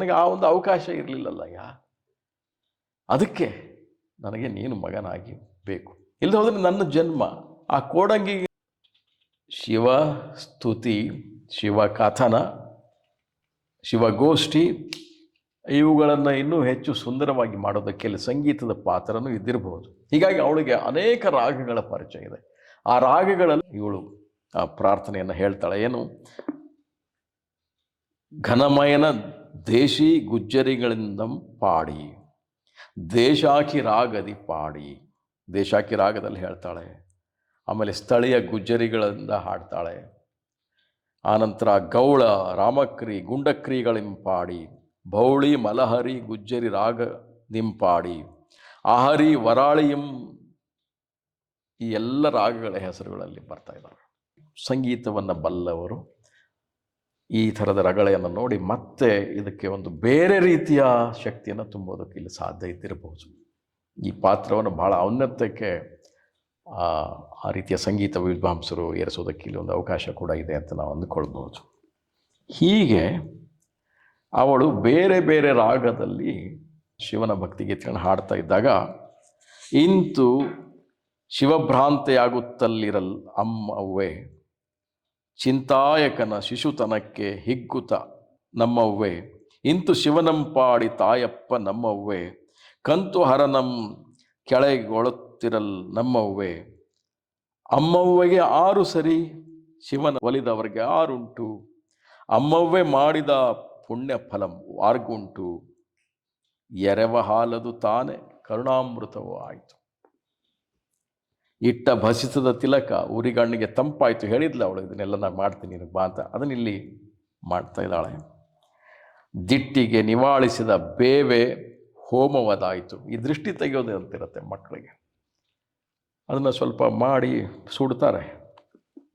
ನನಗೆ ಆ ಒಂದು ಅವಕಾಶ ಇರಲಿಲ್ಲಲ್ಲ ಯಾ? ಅದಕ್ಕೆ ನನಗೆ ನೀನು ಮಗನಾಗಿ ಬೇಕು. ಇಲ್ಲದೆ ಹೋದರೆ ನನ್ನ ಜನ್ಮ. ಆ ಕೋಡಂಗಿ ಶಿವ ಸ್ತುತಿ, ಶಿವ ಕಥನ ಶಿವಗೋಷ್ಠಿ ಇವುಗಳನ್ನು ಇನ್ನೂ ಹೆಚ್ಚು ಸುಂದರವಾಗಿ ಮಾಡೋದಕ್ಕೆ ಸಂಗೀತದ ಪಾತ್ರನೂ ಇದ್ದಿರಬಹುದು ಹೀಗಾಗಿ ಅವಳಿಗೆ ಅನೇಕ ರಾಗಗಳ ಪರಿಚಯ ಇದೆ. ಆ ರಾಗಗಳಲ್ಲಿ ಇವಳು ಆ ಪ್ರಾರ್ಥನೆಯನ್ನು ಹೇಳ್ತಾಳೆ. ಏನು? ಘನಮಯನ ದೇಶಿ ಗುಜ್ಜರಿಗಳಿಂದ ಪಾಡಿ ದೇಶಾಕಿ ರಾಗದಿ ಪಾಡಿ ದೇಶಾಕಿ ರಾಗದಲ್ಲಿ ಹೇಳ್ತಾಳೆ ಆಮೇಲೆ ಸ್ಥಳೀಯ ಗುಜ್ಜರಿಗಳಿಂದ ಹಾಡ್ತಾಳೆ ಆನಂತರ ಗೌಳ ರಾಮಕ್ರಿ ಗುಂಡಕ್ರಿಗಳಿಂಪಾಡಿ ಬೌಳಿ ಮಲಹರಿ ಗುಜ್ಜರಿ ರಾಗ ನಿಂಪಾಡಿ ಆಹರಿ ವರಾಳಿಯಂ ಈ ಎಲ್ಲ ರಾಗಗಳ ಹೆಸರುಗಳಲ್ಲಿ ಬರ್ತಾ ಇದ್ದಾವೆ ಸಂಗೀತವನ್ನು ಬಲ್ಲವರು ಈ ಥರದ ರಗಳೆಯನ್ನು ನೋಡಿ ಮತ್ತೆ ಇದಕ್ಕೆ ಒಂದು ಬೇರೆ ರೀತಿಯ ಶಕ್ತಿಯನ್ನು ತುಂಬೋದಕ್ಕೆ ಇಲ್ಲಿ ಸಾಧ್ಯ ಇದ್ದಿರಬಹುದು. ಈ ಪಾತ್ರವನ್ನು ಬಹಳ ಔನ್ನತ್ಯಕ್ಕೆ, ಆ ರೀತಿಯ ಸಂಗೀತ ವಿದ್ವಾಂಸರು ಏರಿಸೋದಕ್ಕೆ ಇಲ್ಲಿ ಒಂದು ಅವಕಾಶ ಕೂಡ ಇದೆ ಅಂತ ನಾವು ಅಂದುಕೊಳ್ಬೋದು ಹೀಗೆ ಅವಳು ಬೇರೆ ಬೇರೆ ರಾಗದಲ್ಲಿ ಶಿವನ ಭಕ್ತಿಗೀತೆಗಳನ್ನು ಹಾಡ್ತಾ ಇದ್ದಾಗ, ಇಂತು ಶಿವಭ್ರಾಂತೆಯಾಗುತ್ತಲ್ಲಿರಲ್ ಅಮ್ಮವ್ವೆ ಚಿಂತಾಯಕನ ಶಿಶುತನಕ್ಕೆ ಹಿಗ್ಗುತ ನಮ್ಮವ್ವೆ. ಇಂತು ಶಿವನಂಪಾಡಿ ತಾಯಪ್ಪ ನಮ್ಮವ್ವೆ. ಕಂತು ಹರನಂ ಕೆಳಗೊಳುತ್ತಿರಲ್ ನಮ್ಮವ್ವೆ. ಅಮ್ಮವ್ವೆಗೆ ಆರು ಸರಿ ಶಿವನ ಒಲಿದವರಿಗೆ ಆರುಂಟು. ಅಮ್ಮವ್ವೆ ಮಾಡಿದ ಪುಣ್ಯ ಫಲಂ ವಾರ್ಗುಂಟು. ಎರವ ಹಾಲದು ತಾನೇ, ಕರುಣಾಮೃತವೂ ಆಯಿತು. ಇಟ್ಟ ಭಸಿಸದ ತಿಲಕ ಊರಿಗಣ್ಣಿಗೆ ತಂಪಾಯಿತು. ಹೇಳಿದ್ಲ ಅವಳು, ಇದನ್ನೆಲ್ಲ ನಾನು ಮಾಡ್ತೀನಿ ನಿನಗೆ ಬಾ ಅಂತ. ಅದನ್ನ ಇಲ್ಲಿ ಮಾಡ್ತಾ ಇದ್ದಾಳೆ. ದಿಟ್ಟಿಗೆ ನಿವಾಳಿಸಿದ ಬೇವೆ ಹೋಮವದಾಯಿತು. ಈ ದೃಷ್ಟಿ ತೆಗೆಯೋದು ಅಂತಿರುತ್ತೆ ಮಕ್ಕಳಿಗೆ. ಅದನ್ನು ಸ್ವಲ್ಪ ಮಾಡಿ ಸುಡ್ತಾರೆ.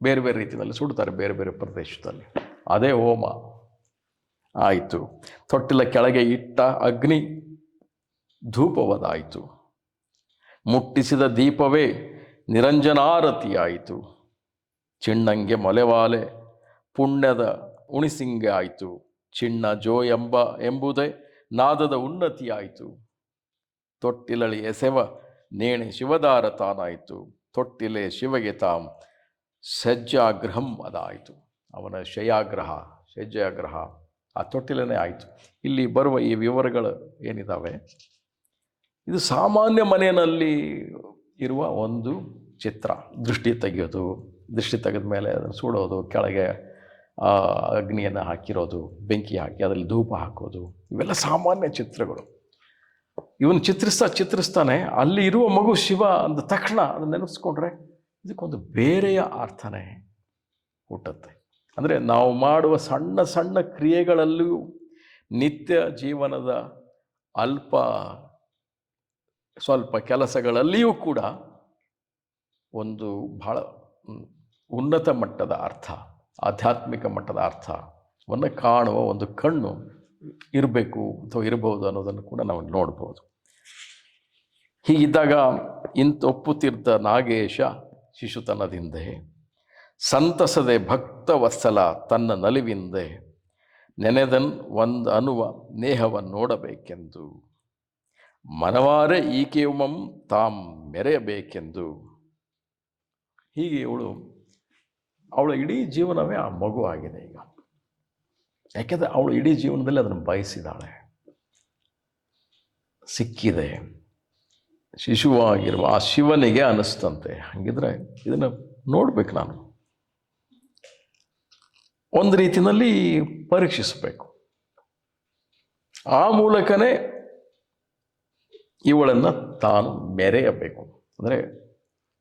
ಬೇರೆ ಬೇರೆ ರೀತಿಯಲ್ಲಿ ಸುಡ್ತಾರೆ, ಬೇರೆ ಬೇರೆ ಪ್ರದೇಶದಲ್ಲಿ. ಅದೇ ಹೋಮ. ಆಯಿತು. ತೊಟ್ಟಿಲ ಕೆಳಗೆ ಇಟ್ಟ ಅಗ್ನಿ ಧೂಪವದಾಯಿತು. ಮುಟ್ಟಿಸಿದ ದೀಪವೇ ನಿರಂಜನಾರತಿಯಾಯಿತು ಚಿಣ್ಣಂಗೆ ಮೊಲೆವಾಲೆ, ಪುಣ್ಯದ ಉಣಿಸಿಂಗೆ ಆಯಿತು. ಚಿಣ್ಣ ಜೋ ಎಂಬ, ಎಂಬುದೇ ನಾದದ ಉನ್ನತಿಯಾಯಿತು ತೊಟ್ಟಿಲಳಿ ಎಸೆವ ನೇಣೆ ಶಿವದಾರ ತಾನಾಯಿತು. ತೊಟ್ಟಿಲೆ ಶಿವಗೆ ತಾಂ ಸಜ್ಜಾಗ್ರಹಂ ಅದಾಯಿತು. ಅವನ ಶಯಾಗ್ರಹ, ಶಜ್ಜಾಗ್ರಹ ಆ ತೊಟ್ಟಿಲನೇ ಆಯಿತು. ಇಲ್ಲಿ ಬರುವ ಈ ವಿವರಗಳು ಏನಿದ್ದಾವೆ ಇದು ಸಾಮಾನ್ಯ ಮನೆಯಲ್ಲಿ ಇರುವ ಒಂದು ಚಿತ್ರ, ದೃಷ್ಟಿ ತೆಗೆಯೋದು, ದೃಷ್ಟಿ ತೆಗೆದ ಮೇಲೆ ಅದನ್ನು ಸುಡೋದು, ಕೆಳಗೆ ಅಗ್ನಿಯನ್ನು ಹಾಕಿರೋದು, ಬೆಂಕಿ ಹಾಕಿ ಅದರಲ್ಲಿ ಧೂಪ ಹಾಕೋದು, ಇವೆಲ್ಲ ಸಾಮಾನ್ಯ ಚಿತ್ರಗಳು. ಇವನು ಚಿತ್ರಿಸ್ತಾ ಚಿತ್ರಿಸ್ತಾನೆ, ಅಲ್ಲಿ ಇರುವ ಮಗು ಶಿವ ಅಂದ ತಕ್ಷಣ ಅದನ್ನು ನೆನೆಸ್ಕೊಂಡ್ರೆ ಇದಕ್ಕೊಂದು ಬೇರೆಯ ಅರ್ಥನೇ ಹುಟ್ಟುತ್ತೆ. ಅಂದರೆ ನಾವು ಮಾಡುವ ಸಣ್ಣ ಸಣ್ಣ ಕ್ರಿಯೆಗಳಲ್ಲೂ ನಿತ್ಯ ಜೀವನದ ಅಲ್ಪ ಸ್ವಲ್ಪ ಕೆಲಸಗಳಲ್ಲಿಯೂ ಕೂಡ ಒಂದು ಬಹಳ ಉನ್ನತ ಮಟ್ಟದ ಅರ್ಥ, ಆಧ್ಯಾತ್ಮಿಕ ಮಟ್ಟದ ಅರ್ಥವನ್ನು ಕಾಣುವ ಒಂದು ಕಣ್ಣು ಇರಬೇಕು ಅಥವಾ ಇರಬಹುದು ಅನ್ನೋದನ್ನು ಕೂಡ ನಾವು ನೋಡ್ಬೋದು. ಹೀಗಿದ್ದಾಗ ಇಂತೊಪ್ಪುತ್ತಿದ್ದ ನಾಗೇಶ ಶಿಶುತನದಿಂದೆ, ಸಂತಸದೆ ಭಕ್ತ ವತ್ಸಲ ತನ್ನ ನಲಿವಿಂದೆ, ನೆನೆದನ್ ಒಂದು ಅನ್ನುವ ನೇಹವನ್ನು ನೋಡಬೇಕೆಂದು ಮನವಾರೆ ಈಕೆಯುಮಂ ತಾಂ ಮೆರೆಯಬೇಕೆಂದು. ಹೀಗೆ ಇವಳು, ಅವಳ ಇಡೀ ಜೀವನವೇ ಆ ಮಗು ಆಗಿದೆ ಈಗ. ಯಾಕೆಂದರೆ ಅವಳು ಇಡೀ ಜೀವನದಲ್ಲಿ ಅದನ್ನು ಬಯಸಿದಾಳೆ ಸಿಕ್ಕಿದೆ. ಶಿಶುವಾಗಿರುವ ಆ ಶಿವನಿಗೆ ಅನಿಸ್ತಂತೆ. ಹಾಗಿದ್ರೆ ಇದನ್ನು ನೋಡ್ಬೇಕು ನಾನು. ಒಂದು ರೀತಿಯಲ್ಲಿ ಪರೀಕ್ಷಿಸಬೇಕು. ಆ ಮೂಲಕನೇ ಇವಳನ್ನು ತಾನು ಮೆರೆಯಬೇಕು. ಅಂದರೆ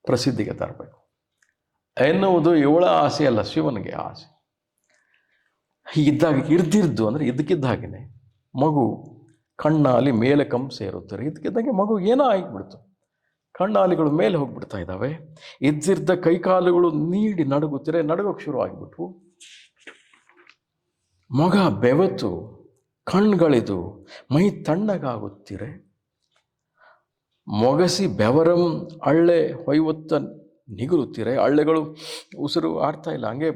ಪ್ರಸಿದ್ಧಿಗೆ ತರಬೇಕು. ಎನ್ನುವುದು ಇವಳ ಆಸೆ ಅಲ್ಲ, ಶಿವನಿಗೆ ಆಸೆ. ಹೀಗಿದ್ದಾಗ ಇರ್ದಿರ್ದು ಅಂದರೆ ಇದ್ದಕ್ಕಿದ್ದ ಮಗು ಕಣ್ಣಾಲಿ ಮೇಲೆ ಕಂ ಸೇರುತ್ತಾರೆ ಇದಕ್ಕಿದ್ದಂಗೆ ಮಗು ಏನೋ ಆಗಿಬಿಡ್ತು. ಕಣ್ಣಾಲಿಗಳು ಮೇಲೆ ಹೋಗಿಬಿಡ್ತಾ ಇದ್ದಾವೆ. ಇದ್ದಿದ್ದ ಕೈಕಾಲುಗಳು ನೀಡಿ ನಡುಗುತ್ತಿರೆ ನಡುಗೋಕ್ಕೆ ಶುರು ಆಗಿಬಿಟ್ವು. ಮಗ ಬೆವತು ಕಣ್ಗಳಿದು ಮೈ ತಣ್ಣಗಾಗುತ್ತಿರೆ ಮೊಗಸಿ ಬೆವರಂ ಅಳ್ಳೆ ಹೊಯ್ವತ್ತ ನಿಗುರುತ್ತೀರ. ಅಳ್ಳೆಗಳು ಉಸಿರು ಆಡ್ತಾ ಇಲ್ಲ. ಹಂಗೆ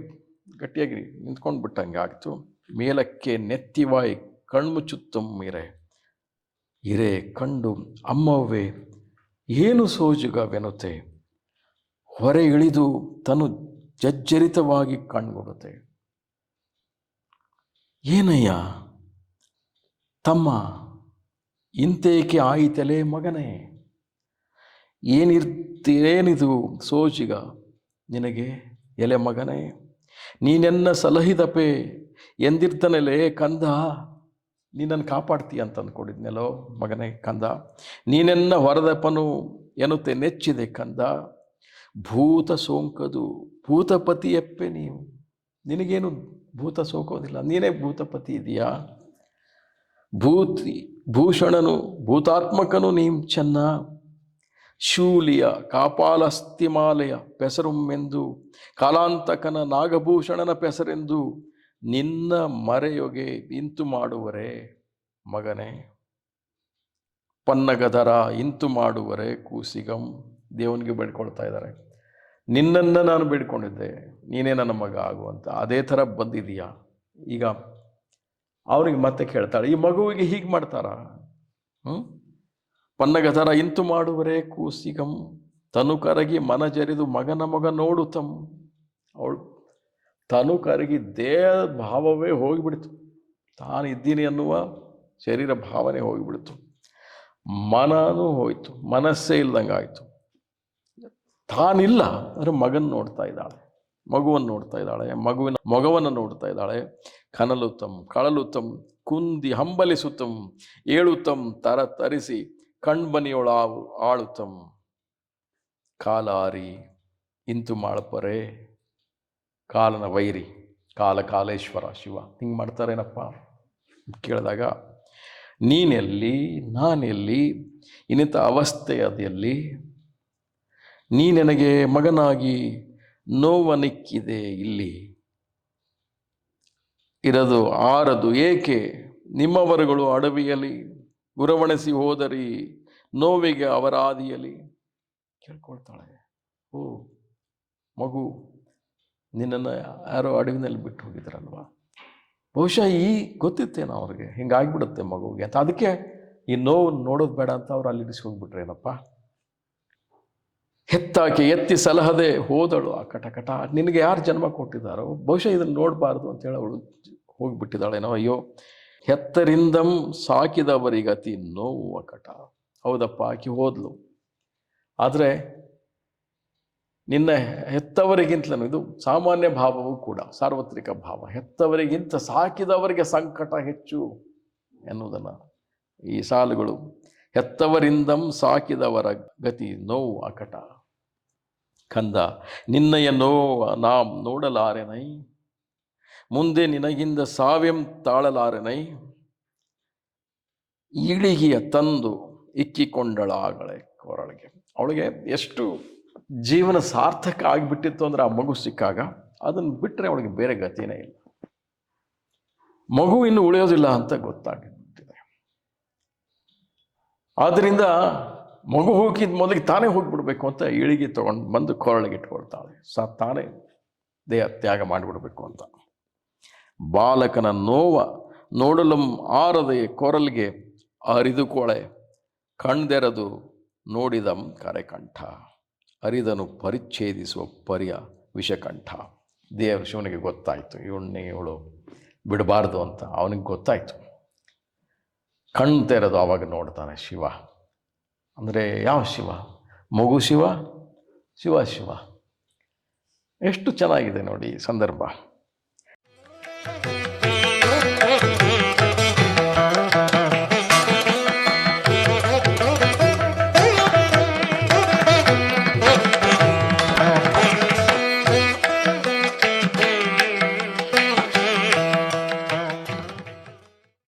ಗಟ್ಟಿಯಾಗಿ ನಿಂತ್ಕೊಂಡು ಬಿಟ್ಟಂಗೆ ಆಗ್ತು. ಮೇಲಕ್ಕೆ ನೆತ್ತಿವಾಯಿ ಕಣ್ಮುಚ್ಚುತ್ತಂ ಇರೆ. ಇರೆ ಕಂಡು ಅಮ್ಮವೇ ಏನು ಸೋಜುಗವೆನುತೆ ಹೊರೆ ಇಳಿದು ತನು ಜಜ್ಜರಿತವಾಗಿ ಕಣ್ಗೊಡುತ್ತೆ ಏನಯ್ಯ? ತಮ್ಮ, ಇಂತೇಕೆ ಆಯಿತಲೇ ಮಗನೇ? ಏನಿರ್ತೀರೇನಿದು ಸೋಚಿಗ? ನಿನಗೆ ಎಲೆ ಮಗನೇ, ನೀನೆನ್ನ ಸಲಹಿದಪೆ, ಎಂದಿರ್ತಾನೆಲೆ ಕಂದ? ನೀನನ್ನು ಕಾಪಾಡ್ತೀಯ ಅಂತ ಅಂದ್ಕೊಂಡಿದ್ನೆಲ್ಲೋ ಮಗನೇ ಕಂದ. ನೀನೆನ್ನ ಹೊರದಪ್ಪನು ಎನ್ನುತ್ತೆ ನೆಚ್ಚಿದೆ ಕಂದ. ಭೂತ ಸೋಂಕದು ಭೂತಪತಿಯಪ್ಪೆ ನೀವು. ನಿನಗೇನು ಭೂತ ಸೋಂಕೋದಿಲ್ಲ? ನೀನೇ ಭೂತಪತಿ ಇದೆಯಾ? ಭೂತಿ, ಭೂಷಣನು, ಭೂತಾತ್ಮಕನು ನೀಂ ಚೆನ್ನ. ಶೂಲಿಯ ಕಾಪಾಲಸ್ತಿಮಾಲಯ ಪೆಸರುಮ್ಮೆಂದು, ಕಾಲಾಂತಕನ ನಾಗಭೂಷಣನ ಪೆಸರೆಂದು ನಿನ್ನ ಮರೆಯೊಗೆ ಇಂತು ಮಾಡುವರೆ ಮಗನೇ. ಪನ್ನಗದರ ಇಂತು ಮಾಡುವರೆ ಕೂಸಿಗಂ. ದೇವನಿಗೆ ಬೇಡ್ಕೊಳ್ತಾ ಇದ್ದಾರೆ. ನಿನ್ನನ್ನು ನಾನು ಬೇಡ್ಕೊಂಡಿದ್ದೆ. ನೀನೇ ನನ್ನ ಮಗ ಆಗುವಂತ. ಅದೇ ಥರ ಬಂದಿದೆಯಾ ಈಗ ಅವನಿಗೆ ಮತ್ತೆ ಕೇಳ್ತಾಳೆ. ಈ ಮಗುವಿಗೆ ಹೀಗೆ ಮಾಡ್ತಾರಾ? ಹ್ಞೂ ಪನ್ನಗದರ ಇಂತು ಮಾಡುವರೇ ಕೂಸಿಗಂ. ತನು ಕರಗಿ ಮನ ಜರಿದು ಮಗನ ಮಗ ನೋಡುತ್ತಂ ಅವಳು ತನು ಕರಗಿ ದೇಹ ಭಾವವೇ ಹೋಗಿಬಿಡ್ತು ತಾನಿದ್ದೀನಿ ಅನ್ನುವ ಶರೀರ ಭಾವನೆ ಹೋಗಿಬಿಡ್ತು. ಮನನೂ ಹೋಯ್ತು. ಮನಸ್ಸೇ ಇಲ್ದಂಗೆ ಆಯಿತು. ತಾನಿಲ್ಲ. ಅಂದರೆ ಮಗನ ನೋಡ್ತಾ ಇದ್ದಾಳೆ. ಮಗುವನ್ನು ನೋಡ್ತಾ ಇದ್ದಾಳೆ. ಮಗುವಿನ ಮಗವನ್ನು ನೋಡ್ತಾ ಇದ್ದಾಳೆ. ಕನಲುತ್ತಮ್ ಕಳಲುತ್ತಮ್ ಕುಂದಿ ಹಂಬಲಿಸುತ್ತಮ್ ಏಳುತ್ತಂ ತರ ತರಿಸಿ ಕಣ್ಬನಿಯೊಳ ಆಳುತಂ. ಕಾಲಾರಿ, ಇಂತು ಮಾಳ್ಪರೆ. ಕಾಲನ ವೈರಿ, ಕಾಲ ಕಾಲೇಶ್ವರ ಶಿವ. ಹಿಂಗೆ ಮಾಡ್ತಾರೇನಪ್ಪ? ಕೇಳಿದಾಗ, ನೀನೆಲ್ಲಿ, ನಾನೆಲ್ಲಿ ಇನ್ನಿತ ಅದೆಲ್ಲಿ ನೀ ನನಗೆ ಮಗನಾಗಿ ನೋವನಿಕ್ಕಿದೆ ಇಲ್ಲಿ. ಇರದು, ಆರದು ಏಕೆ, ನಿಮ್ಮವರುಗಳು ಅಡವಿಯಲಿ ಉರವಣಿಸಿ ಹೋದರಿ, ನೋವಿಗೆ ಅವರಾದಿಯಲಿ. ಕೇಳ್ಕೊಳ್ತಾಳೆ. ಓ, ಮಗು, ನಿನ್ನನ್ನು ಯಾರೋ ಅಡವಿನಲ್ಲಿ ಬಿಟ್ಟು ಹೋಗಿದ್ರಲ್ವಾ? ಬಹುಶಃ ಈ ಗೊತ್ತಿತ್ತೇನೋ ಅವ್ರಿಗೆ. ಹಿಂಗಾಗ್ಬಿಡುತ್ತೆ ಮಗುವಿಗೆ ಅಂತ. ಅದಕ್ಕೆ ಈ ನೋವು ನೋಡೋದು ಬೇಡ ಅಂತ ಅವ್ರು ಅಲ್ಲಿ ಹೋಗ್ಬಿಟ್ರೇನಪ್ಪ ಹೆತ್ತಾಕೆ ಎತ್ತಿ ಸಲಹದೆ ಹೋದಳು ಆ ಕಟ ಕಟ ನಿನಗೆ ಯಾರು ಜನ್ಮ ಕೊಟ್ಟಿದ್ದಾರೋ? ಬಹುಶಃ ಇದನ್ನು ನೋಡಬಾರ್ದು ಅಂತೇಳಿ ಅವಳು ಹೋಗಿಬಿಟ್ಟಿದ್ದಾಳೇನೋ. ಅಯ್ಯೋ ಹೆತ್ತರಿಂದಂ ಸಾಕಿದವರಿಗತಿ ನೋವು ಅಕಟ. ಹೌದಪ್ಪ, ಆಕಿ ಹೋದ್ಲು. ಆದರೆ ನಿನ್ನ ಹೆತ್ತವರಿಗಿಂತಲೂ ಇದು ಸಾಮಾನ್ಯ ಭಾವವೂ ಕೂಡ, ಸಾರ್ವತ್ರಿಕ ಭಾವ. ಹೆತ್ತವರಿಗಿಂತ ಸಾಕಿದವರಿಗೆ ಸಂಕಟ ಹೆಚ್ಚು ಎನ್ನುವುದನ್ನು ಈ ಸಾಲುಗಳು. ಹೆತ್ತವರಿಂದಂ ಸಾಕಿದವರ ಗತಿ ನೋವು ಅಕಟ. ಕಂದ, ನಿನ್ನಯ ನೋವ ನಾಂ ನೋಡಲಾರೆನೈ? ಮುಂದೆ ನಿನಗಿಂದ ಸಾವ್ಯಂ ತಾಳಲಾರನೈ? ಇಳಿಗೆಯ ತಂದು ಇಕ್ಕಿಕೊಂಡಳಾಗಳೆ ಕೊರಳಿಗೆ. ಅವಳಿಗೆ ಎಷ್ಟು ಜೀವನ ಸಾರ್ಥಕ ಆಗಿಬಿಟ್ಟಿತ್ತು ಅಂದ್ರೆ ಆ ಮಗು ಸಿಕ್ಕಾಗ ಅದನ್ನು ಬಿಟ್ಟರೆ ಅವಳಿಗೆ ಬೇರೆ ಗತಿನೇ ಇಲ್ಲ. ಮಗು ಇನ್ನು ಉಳಿಯೋದಿಲ್ಲ ಅಂತ ಗೊತ್ತಾಗಿಬಿಟ್ಟಿದೆ. ಆದ್ದರಿಂದ ಮಗು ಹೋಗಿದ ಮೊದಲಿಗೆ ತಾನೇ ಹೋಗಿಬಿಡ್ಬೇಕು ಅಂತ ಇಳಿಗೆ ತೊಗೊಂಡು ಬಂದು ಕೊರಳಿಗೆ ಇಟ್ಕೊಳ್ತಾಳೆ. ಸ ತಾನೇ ದೇಹ ತ್ಯಾಗ ಮಾಡಿಬಿಡ್ಬೇಕು ಅಂತ. ಬಾಲಕನ ನೋವ ನೋಡಲು ಆರದೆ ಕೊರಲ್ಗೆ ಅರಿದುಕೊಳೆ. ಕಣ್ದೆರೆದು ನೋಡಿದಂ ಕರೆಕಂಠ. ಅರಿದನು ಪರಿಚ್ಛೇದಿಸುವ ಪರಿಯ ವಿಷಕಂಠ. ದೇವ ಶಿವನಿಗೆ ಗೊತ್ತಾಯಿತು. ಇವಣ್ಣೆ ಇವಳು ಬಿಡಬಾರ್ದು ಅಂತ ಅವನಿಗೆ ಗೊತ್ತಾಯಿತು. ಕಣ್ಣು ತೆರೆದು ಆವಾಗ ನೋಡ್ತಾನೆ ಶಿವ. ಅಂದರೆ ಯಾವ ಶಿವ? ಮಗು ಶಿವ? ಶಿವ ಶಿವ. ಎಷ್ಟು ಚೆನ್ನಾಗಿದೆ ನೋಡಿ ಸಂದರ್ಭ. Thank you.